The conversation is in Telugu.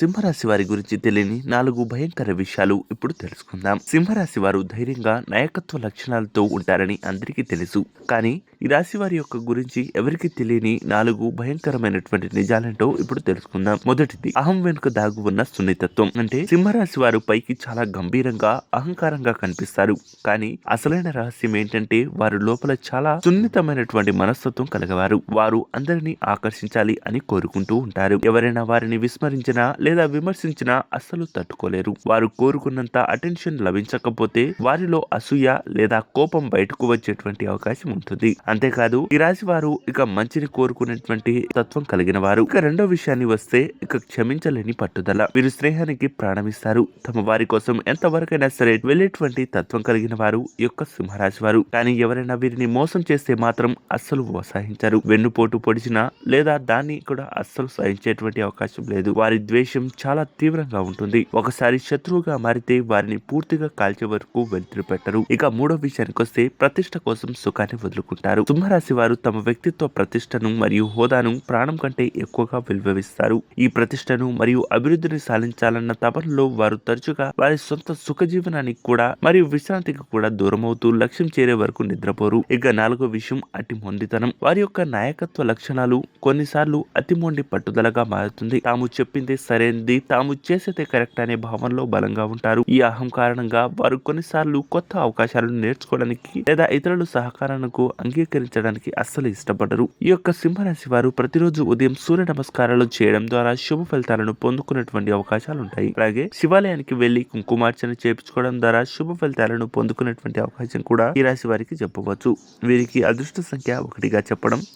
సింహరాశి వారి గురించి తెలియని నాలుగు భయంకర విషయాలు ఇప్పుడు తెలుసుకుందాం. సింహరాశి వారు ధైర్యంగా నాయకత్వ లక్షణాలతో ఉంటారని అందరికీ తెలుసు. కానీ ఈ రాశి వారి యొక్క గురించి ఎవరికి తెలియని నాలుగు భయంకరమైనటువంటి నిజాలేంటో ఇప్పుడు తెలుసుకుందాం. మొదటిది అహం వెనుక దాగు ఉన్న సున్నితత్వం. అంటే సింహరాశి వారు పైకి చాలా గంభీరంగా అహంకారంగా కనిపిస్తారు. కానీ అసలైన రహస్యం ఏంటంటే వారు లోపల చాలా సున్నితమైనటువంటి మనస్తత్వం కలగవారు. వారు అందరినీ ఆకర్షించాలి అని కోరుకుంటూ ఉంటారు. ఎవరైనా వారిని విస్మరించినా లేదా విమర్శించినా అస్సలు తట్టుకోలేరు. వారు కోరుకున్నంత అటెన్షన్ లభించకపోతే వారిలో అసూయ లేదా కోపం బయటకు వచ్చేటువంటి అవకాశం ఉంటుంది. అంతేకాదు ఈ రాశి వారు ఇక మంచిని కోరుకునేటువంటి తత్వం కలిగిన వారు. ఇక రెండో విషయాన్ని వస్తే ఇక క్షమించలేని పట్టుదల. వీరు స్నేహానికి ప్రాణమిస్తారు. తమ వారి కోసం ఎంతవరకైనా సరే వెళ్ళేటువంటి తత్వం కలిగిన వారు ఈ యొక్క సింహరాశి వారు కానీ ఎవరైనా వీరిని మోసం చేస్తే మాత్రం అస్సలు సహించరు వెన్నుపోటు పొడిచినా లేదా దాన్ని కూడా అస్సలు సహించేటువంటి అవకాశం లేదు. వారి ద్వేషం చాలా తీవ్రంగా ఉంటుంది. ఒకసారి శత్రువుగా మారితే వారిని పూర్తిగా కాల్చే వరకు వెలుతురు పెట్టరు ఇక మూడో విషయానికి వస్తే ప్రతిష్ట కోసం సుఖాన్ని వదులుకుంటారు. సింహరాశి వారు తమ వ్యక్తిత్వ ప్రతిష్టను మరియు హోదాను ప్రాణం కంటే ఎక్కువగా విలువవిస్తారు. ఈ ప్రతిష్టను మరియు అభివృద్ధిని సాధించాలన్న తపనలో వారు తరచుగా వారి సొంత సుఖ జీవనానికి కూడా మరియు విశ్రాంతికి కూడా దూరమవుతూ లక్ష్యం చేరే వరకు నిద్రపోరు. ఇక నాలుగో విషయం అతి మొండితనం. వారి యొక్క నాయకత్వ లక్షణాలు కొన్నిసార్లు అతి మొండి పట్టుదలగా మారుతుంది. తాము చెప్పింది సరైనది. తాము చేసేదే కరెక్ట్ అనే భావనలో బలంగా ఉంటారు. ఈ అహం కారణంగా వారు కొన్నిసార్లు కొత్త అవకాశాలను నేర్చుకోవడానికి లేదా ఇతరుల సహకారానికి స్వీకరించడానికి అస్సలు ఇష్టపడరు. ఈ యొక్క సింహరాశి వారు ప్రతిరోజు ఉదయం సూర్య నమస్కారాలు చేయడం ద్వారా శుభ ఫలితాలను పొందుకునేటువంటి అవకాశాలు ఉంటాయి అలాగే శివాలయానికి వెళ్ళి కుంకుమార్చన చేపించుకోవడం ద్వారా శుభ ఫలితాలను పొందుకునేటువంటి అవకాశం కూడా ఈ రాశి వారికి చెప్పవచ్చు. వీరికి అదృష్ట సంఖ్య ఒకటిగా చెప్పడం